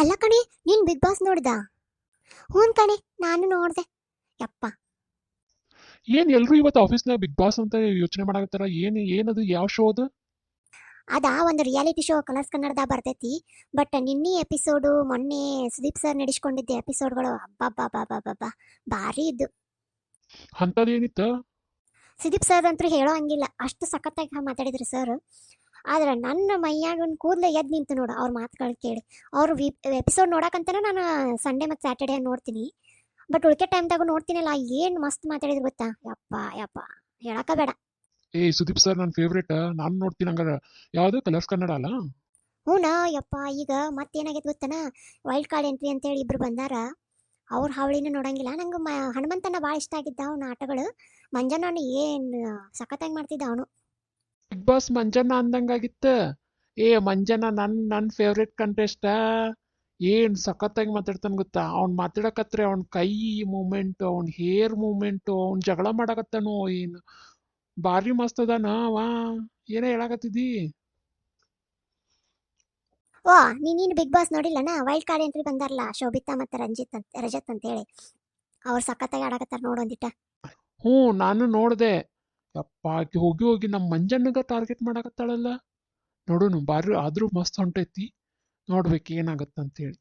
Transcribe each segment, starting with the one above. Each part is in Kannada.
ಅಲ್ಲ ಕಣೆ ನೀನ್ ಬಿಗ್ ಬಾಸ್ ನೋಡ್ದ? ಹ್ಞೂ ಕಣೆ ನಾನು ನೋಡ್ದೆ. ಯಪ್ಪ. ಏನ್ ಎಲ್ರು ಇವತ್ತು ಆಫೀಸ್ನಾಗ ಬಿಗ್ ಬಾಸ್ ಅಂತ ಯೋಚನೆ ಮಾಡಾಕತ್ತಾರ? ಏನ್ ಏನದು ಯಾವ ಶೋ ಅದು? ಅದ ಒಂದು ರಿಯಾಲಿಟಿ ಶೋ ಕಲರ್ಸ್ ಕನ್ನಡದ ಬರ್ತೈತಿ. ಬಟ್ ನಿನ್ನೆ ಎಪಿಸೋಡು ಮೊನ್ನೆ ಸುದೀಪ್ ಸರ್ ನಡೆಸ್ಕೊಂಡಿದ್ದ ಎಪಿಸೋಡ್ಗಳು ಅಬ್ಬಬ್ಬಬ್ಬಬ್ಬಬ್ಬ ಭಾರಿ ಇದ್ದು. ಅಂತದೇನಿತ್ತ ಸುದೀಪ್ ಸರ್ ಅಂತೂ ಹೇಳೋ ಹಂಗಿಲ್ಲ. ಅಷ್ಟು ಸಖತ್ತಾಗಿ ಮಾತಾಡಿದ್ರು ಸರ್ ಆದ್ರೆ ನನ್ನ ಮೈಯಾಗ ಒಂದು ಕೂದಲು ಎದ್ದು ನಿಂತು ನೋಡು ಅವ್ರ ಮಾತುಗಳು ಕೇಳಿ. ಅವ್ರ ಎಪಿಸೋಡ್ ನೋಡಕಂತ ನಾನು ಸಂಡೇ ಮತ್ತು ಸ್ಯಾಟರ್ಡೇ ನೋಡ್ತೀನಿ. ಬಟ್ ಉಳಿಕೆ ಟೈಮ್ದಾಗೂ ನೋಡ್ತೀನಲ್ಲ ಏನು ಮಸ್ತ್ ಮಾತಾಡಿದ್ರು ಗೊತ್ತಾ? ಯಪ್ಪ ಯಪ್ಪ ಹೇಳಕ್ಕ ಬೇಡ. ಏ ಸುದೀಪ್ ಸರ್ ನನ್ನ ಫೇವ್ರೇಟ್ ನಾನು ನೋಡ್ತೀನಿ ಹಂಗಾರೆ. ಯಾವುದು? ಕಲರ್ಸ್ ಕನ್ನಡ ಅಲ್ಲ? ಹ್ಞೂನಾ ಯಪ್ಪ ಈಗ ಮತ್ತೇನಾಗೈತೆ ಗೊತ್ತನ? ವೈಲ್ಡ್ ಕಾರ್ಡ್ ಎಂಟ್ರಿ ಅಂತೇಳಿ ಇಬ್ರು ಬಂದಾರ. ಅವ್ರ ಹಾವಳಿನೂ ನೋಡಂಗಿಲ್ಲ. ನಂಗೆ ಮ ಹನುಮಂತನ ಭಾಳ ಇಷ್ಟ ಆಗಿದ್ದ ಅವನ ಆಟಗಳು. ಮಂಜನ ಏನು ಸಖತ್ತಾಗಿ ಮಾಡ್ತಿದ್ದ ಅವನು. ಬಿಗ್ ಬಾಸ್ ಮಂಜನ ಅಂದಂಗಾಗಿತ್ತು. ಏ ಮಂಜನ ನನ್ನ ನನ್ನ ಫೇವ್ರೇಟ್ ಕಂಟೆಸ್ಟ ಏನು ಸಖತ್ತಾಗಿ ಮಾತಾಡ್ತಾನೆ ಗೊತ್ತಾ? ಅವ್ನ್ ಮಾತಾಡಕತ್ರೆ ಅವ್ನ ಕೈ ಮೂಮೆಂಟ್ ಅವ್ನ್ ಹೇರ್ ಮೂಮೆಂಟ್ ಅವ್ನು ಜಗಳ ಮಾಡಕತ್ತಾನೋ ಏನು? ಭಾರಿ ಮಸ್ತ್ ಅದಾನ ವಾ? ಏನೇ ಹೇಳಕತ್ತಿದಿ? ಓ ನೀನು ಬಿಗ್ ಬಾಸ್ ನೋಡಿಲ್ಲನ? ವೈಲ್ಡ್ ಕಾರ್ಡ್ ಎಂಟ್ರಿ ಬಂದಾರಲ್ಲ ಶೋಭಿತಾ ಮತ್ತು ರಂಜಿತ್ ಅಂತ ರಜತ್ ಅಂತೇಳಿ. ಅವ್ರು ಸಖತ್ತಾಗಿ ಆಡಕತ್ತಾರ ನೋಡೊಂದಿಟ್ಟ ಹ್ಞೂ ನಾನು ನೋಡ್ದೆ. ಯಪ್ಪ, ಆಕಿ ಹೋಗಿ ಹೋಗಿ ನಮ್ಮ ಮಂಜಣ್ಣಗ ಟಾರ್ಗೆಟ್ ಮಾಡಕತ್ತಾಳಲ್ಲ. ನೋಡೋಣ ಬಾರಿ ಆದ್ರೂ ಮಸ್ತ್ ಹೊಂಟೈತಿ. ನೋಡ್ಬೇಕು ಏನಾಗತ್ತಂತೇಳಿ.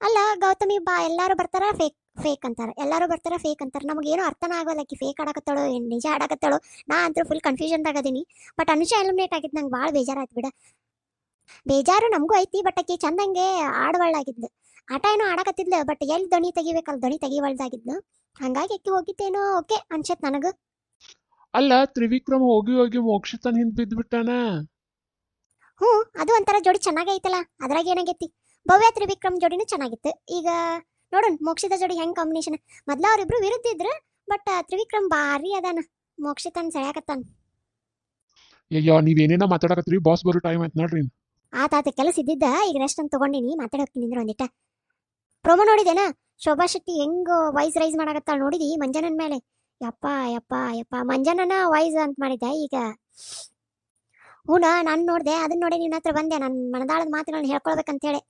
ಅಲ್ಲ, ಗೌತಮಿ, ಬಾ, ಎಲ್ಲರೂ ಬರ್ತಾರ ಫೇಕ್ ಫೇಕ್ ಅಂತಾರೆ. ಎಲ್ಲರೂ ಬರ್ತಾರ ಫೇಕ್ ಅಂತಾರೆ. ನಮಗೇನು ಅರ್ಥನ ಆಗೋಲ್ಲ ಆಕಿ ಫೇಕ್ ಆಡಕತ್ತಾಳೋ ಏನು ನಿಜ ಆಡಕತ್ತಾಳೋ ನಾ ಅಂತೂ ಫುಲ್ ಕನ್ಫ್ಯೂಷನ್ದಾಗ ಅದೀನಿ. ಬಟ್ ಅನುಷ ಎಲಿಮಿನೇಟ್ ಆಗಿದ್ದು ನಂಗೆ ಭಾಳ ಬೇಜಾರಾಯ್ತು ಬಿಡ. ಬೇಜಾರು ನಮಗೂ ಐತಿ ಬಟ್ ಆಕಿ ಚಂದಂಗೆ ಆಡವಳ್ಳಾಗಿದ್ಲು ಆಟ ಏನೋ ಆಡಕತ್ತಿದ್ಲು ಬಟ್ ಎಲ್ಲಿ ದಣಿ ತೆಗಿಬೇಕಲ್ಲ ದಣಿ ತೆಗಿವಳ್ದಾಗಿದ್ಲು. ಹಂಗಾಗಿ ಆಕಿ ಹೋಗಿದ್ದೇನೋ ಓಕೆ ಅನ್ಸತ್ ನನಗೆ. ಅಲ್ಲ ತ್ರಿವಿಕ್ರಮ್ ಹೋಗಿ ಹೋಗಿ ಮೋಕ್ಷಿತನ್ ಹಿಂದ್ ಬಿದ್ದ್ಬಿಟ್ಟಾನ ಹ್ಞೂ ಅದು ಒಂಥರ ಜೋಡಿ ಚೆನ್ನಾಗೈತಲ್ಲ ಅದ್ರಾಗ ಏನಾಗೈತಿ? ಭವ್ಯ ತ್ರಿವಿಕ್ರಮ್ ಜೋಡಿನೂ ಚೆನ್ನಾಗಿತ್ತು. ಈಗ ನೋಡೋಣ ಮೋಕ್ಷಿತ ಜೋಡಿ ಹೆಂಗ್ ಕಾಂಬಿನೇಷನ್ ಮೊದ್ಲ ಅವ್ರಿಬ್ರು ವಿರುದ್ಧ ಇದ್ರು ಬಟ್ ತ್ರಿವಿಕ್ರಮ್ ಭಾರಿ ಅದಾನ ಮೋಕ್ಷಿತನ್ ಸೆಳ್ಯಾಕತ್ತಾನ ಅಯ್ಯೋ ನೀವೇನೇನ ಮಾತಾಡಕತ್ರಿ ಬಾಸ್ ಬರೋ ಟೈಮ್ ಆಯ್ತು ನೋಡ್ರಿ. ಆತ ಆತ ಕೆಲಸ ಇದ್ದಿದ್ದ ಈಗ ರೆಸ್ಟ್ ಅಂತ ತಗೊಂಡಿನಿ ಮಾತಾಡೋಕ್ಕೆ ನಿಂದ್ರ ಒಂದಿಟ್ಟ. ಪ್ರೊಮೋ ನೋಡಿದೇನಾ? ಶೋಭಾ ಶೆಟ್ಟಿ ಹೆಂಗ್ ವಾಯ್ಸ್ ರೈಸ್ ಮಾಡಾಕತ್ತಾಳ ನೋಡಿದಿ ಮಂಜನನ್ ಮೇಲೆ? ಯಪ್ಪ ಯಪ್ಪ ಯಪ್ಪ ಮಂಜನನ ವಾಯ್ಸ್ ಅಂತ ಮಾಡಿದ್ದೆ ಈಗ? ಹೂನ ನಾನು ನೋಡ್ದೆ ಅದನ್ನ ನೋಡಿ ನಿನ್ನ ಹತ್ರ ಬಂದೆ ನನ್ನ ಮನದಾಳದ ಮಾತುಗಳನ್ನ ಹೇಳ್ಕೊಳ್ಬೇಕಂತ ಹೇಳಿ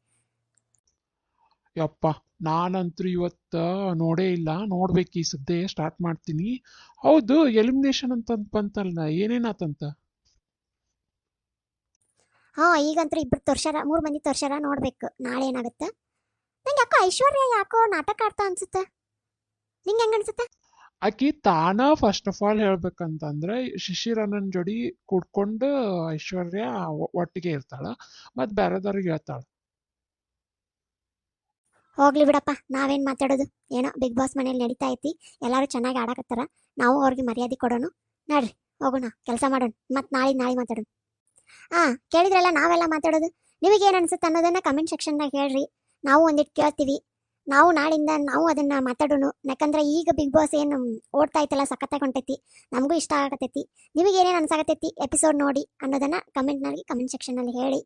ಯಪ್ಪ ನಾನಂತೂ ಇವತ್ತ ನೋಡೇ ಇಲ್ಲ ನೋಡ್ಬೇಕು ಈ ಸದ್ದೆ ಸ್ಟಾರ್ಟ್ ಮಾಡ್ತೀನಿ. ಹೌದು ಎಲಿಮಿನೇಷನ್ ಅಂತ ಬಂತಲ್ಲ ಏನೇನಾತಂತ ಹಾ ಈಗಂತೂ ಇಬ್ರು ತೋರ್ಸಾರ ಮೂರು ಮಂದಿ ತೋರ್ಸಾರ ನೋಡ್ಬೇಕು ನಾಳೆ ಏನಾಗುತ್ತೆ? ನಂಗೆ ಯಾಕೋ ಐಶ್ವರ್ಯ ಯಾಕೋ ನಾಟಕ ಆಡ್ತಾ ಅನ್ಸುತ್ತೆ? ನಿಂಗೆ ಹೆಂಗ ಅನ್ಸುತ್ತೆ? ಆಕಿ ತಾನ ಫಸ್ಟ್ ಆಫ್ ಆಲ್ ಹೇಳ್ಬೇಕಂತಂದ್ರೆ ಶಿಶಿರನನ್ ಜೋಡಿ ಕುಡ್ಕೊಂಡು ಐಶ್ವರ್ಯ ಒಟ್ಟಿಗೆ ಇರ್ತಾಳ ಮತ್ ಬೇರೆದವ್ರಿಗೆ ಹೇಳ್ತಾಳ. ಹೋಗ್ಲಿ ಬಿಡಪ್ಪ, ನಾವೇನ್ ಮಾತಾಡೋದು? ಏನೋ ಬಿಗ್ ಬಾಸ್ ಮನೇಲಿ ನಡೀತಾ ಐತಿ, ಎಲ್ಲಾರು ಚೆನ್ನಾಗಿ ಆಡಕತ್ತಾರ, ನಾವು ಅವ್ರಿಗೆ ಮರ್ಯಾದೆ ಕೊಡೋಣ ನಡ್ರಿ, ಹೋಗೋಣ, ಕೆಲಸ ಮಾಡೋಣ, ಮತ್ತೆ ನಾಳೆ ನಾಳೆ ಮಾತಾಡೋಣ. ಹಾ ಕೇಳಿದ್ರಲ್ಲ ನಾವೆಲ್ಲ ಮಾತಾಡೋದು? ನಿಮಗೇನು ಅನ್ಸುತ್ತೆ ಅನ್ನೋದನ್ನ ಕಮೆಂಟ್ ಸೆಕ್ಷನ್ದಾಗ ಹೇಳ್ರಿ. ನಾವು ಒಂದಿಟ್ಟು ಕೇಳ್ತೀವಿ. ನಾವು ನಾಳಿಂದ ನಾವು ಅದನ್ನ ಮಾತಾಡೋಣ. ಯಾಕಂದ್ರೆ ಈಗ ಬಿಗ್ ಬಾಸ್ ಏನು ಓಡ್ತಾ ಐತಲ್ಲ ಸಖತ್ತಾಗಿ ಹೊಂಟೈತಿ. ನಮಗೂ ಇಷ್ಟ ಆಗತೈತಿ. ನಿಮಗೆ ಅನ್ಸಾಗತೈತಿ? ಎಪಿಸೋಡ್ ನೋಡಿ ಅನ್ನೋದನ್ನ ಕಮೆಂಟ್ನಲ್ಲಿ ಕಮೆಂಟ್ ಸೆಕ್ಷನಲ್ಲಿ ಹೇಳಿ.